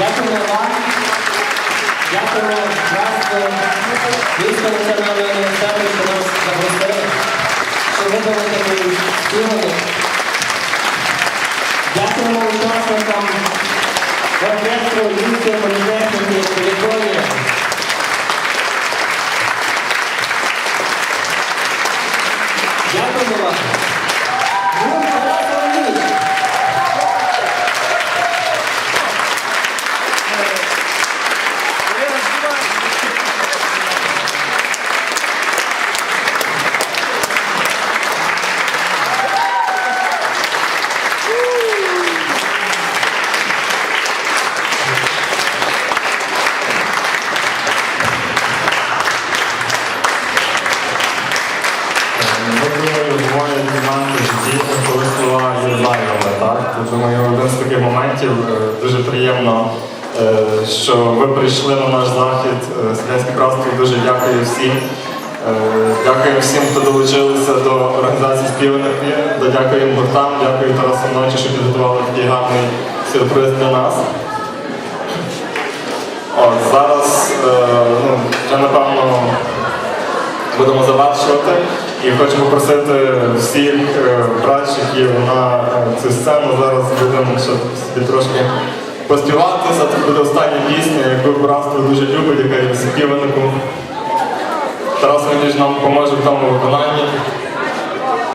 Дякуємо братству Львівського національного університету, що нас запросили, що видали такий співаний. Дякуємо учасникам оркестру Львівської політехніки Політонія. Дякуємо вам. Ну, Тарас Леонідович. Я буває дізнати дійсно, коли слова є зайвими, так? Думаю, один з таких моментів е, дуже приємно, е, що ви прийшли на наш захід. Е, Селянське братство дуже дякую всім. Дякую всім, хто долучилися до організації співаних. Дякую гуртам, дякую Тарасу Ночі, що підготували такий гарний сюрприз для нас. От, зараз, ну, вже напевно будемо завершувати. І хочу попросити всіх е, братчиків на е, цю сцену. Зараз будемо собі трошки поспіватися. Це буде остання пісня, яку братство дуже любить, яка є співанику. Тарас Леонідович нам поможе в тому виконанні.